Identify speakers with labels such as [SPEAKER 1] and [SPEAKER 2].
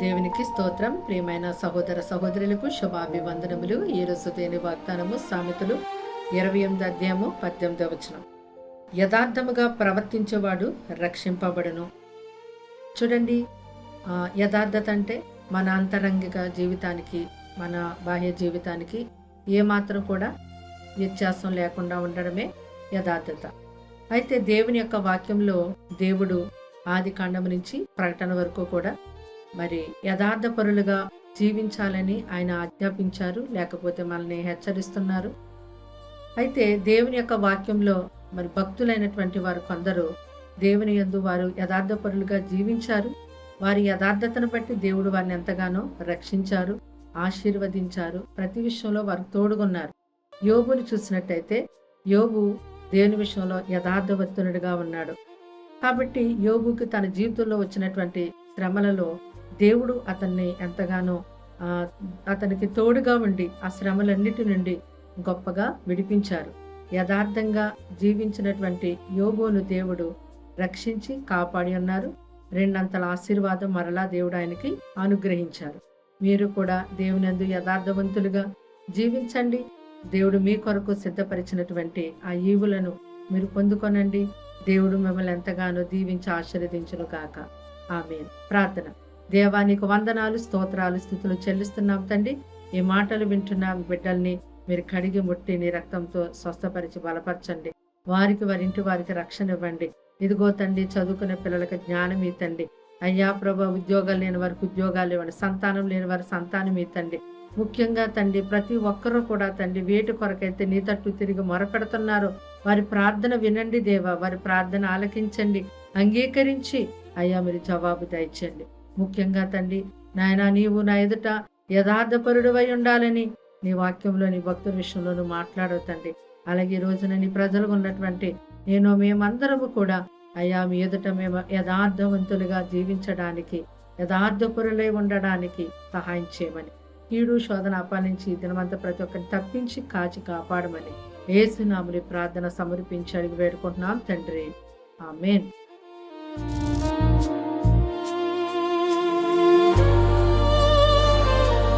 [SPEAKER 1] దేవునికి స్తోత్రం. ప్రియమైన సహోదర సహోదరులకు శుభాభివందనములు. ఈరోజు దేని వాగ్దానము సామెతలు ఇరవై ఎనిమిది అధ్యాయము పద్దెనిమిది వచనం. యథార్థముగా ప్రవర్తించేవాడు రక్షింపబడును. చూడండి యథార్థత అంటే మన అంతరంగిక జీవితానికి మన బాహ్య జీవితానికి ఏమాత్రం కూడా వ్యత్యాసం లేకుండా ఉండడమే యథార్థత. అయితే దేవుని యొక్క వాక్యంలో దేవుడు ఆది కాండం నుంచి ప్రకటన వరకు కూడా మరి యథార్థ పరులుగా జీవించాలని ఆయన ఆజ్ఞాపించారు లేకపోతే మనల్ని హెచ్చరిస్తున్నారు. అయితే దేవుని యొక్క వాక్యంలో మరి భక్తులైనటువంటి వారు కొందరు దేవుని యందు వారు యథార్థ పరులుగా జీవించారు. వారి యథార్థతను బట్టి దేవుడు వారిని ఎంతగానో రక్షించారు ఆశీర్వదించారు ప్రతి విషయంలో వారు తోడుగున్నారు. యోబుని చూసినట్టయితే యోబు దేవుని విషయంలో యథార్థవర్తనుడిగా ఉన్నాడు. కాబట్టి యోబుకి తన జీవితంలో వచ్చినటువంటి శ్రమలలో దేవుడు అతన్ని ఎంతగానో అతనికి తోడుగా ఉండి ఆ శ్రమలన్నిటి నుండి గొప్పగా విడిపించారు. యథార్థంగా జీవించినటువంటి యోగోను దేవుడు రక్షించి కాపాడి ఉన్నారు. రెండంతల ఆశీర్వాదం మరలా దేవుడు ఆయనకి అనుగ్రహించారు. మీరు కూడా దేవునందు యథార్థవంతులుగా జీవించండి. దేవుడు మీ కొరకు సిద్ధపరిచినటువంటి ఆ ఈవులను మీరు పొందుకొనండి. దేవుడు మిమ్మల్ని ఎంతగానో దీవించి ఆశీర్వదించును గాక ఆమె ప్రార్థన. దేవా నీకు వందనాలు స్తోత్రాలు స్థుతులు చెల్లిస్తున్నాం తండ్రి. ఈ మాటలు వింటున్న బిడ్డల్ని మీరు కడిగి ముట్టి నీ రక్తంతో స్వస్థపరిచి బలపరచండి. వారికి వారి ఇంటి వారికి రక్షణ ఇవ్వండి. ఇదిగో తండ్రి చదువుకునే పిల్లలకు జ్ఞానం ఇతండి అయ్యా ప్రభా ఉద్యోగాలు లేని వారికి ఉద్యోగాలు ఇవ్వండి. సంతానం లేని వారి సంతానం ఇతండి ముఖ్యంగా తండ్రి ప్రతి ఒక్కరూ కూడా తండ్రి వేటి కొరకైతే నీ తట్టు తిరిగి మొరపెడుతున్నారు. వారి ప్రార్థన వినండి దేవా వారి ప్రార్థన ఆలకించండి అంగీకరించి అయ్యా మీరు జవాబు దయచండి ముఖ్యంగా తండ్రి నాయన నీవు నా ఎదుట యథార్థపరుడువై ఉండాలని నీ వాక్యంలో నీ భక్తుల విషయంలోనూ మాట్లాడవు తండ్రి. అలాగే ఈ రోజున నీ ప్రజలు ఉన్నటువంటి నేను మేమందరము కూడా అయ్యా మీ ఎదుట మేము యథార్థవంతులుగా జీవించడానికి యథార్థపరులై ఉండడానికి సహాయం చేయమని కీడు శోధన అపాలించి దినమంతా ప్రతి ఒక్కరిని తప్పించి కాచి కాపాడమని ఏసునాముని ప్రార్థన సమర్పించి అడిగి వేడుకుంటున్నాం తండ్రి. ఆమెన్.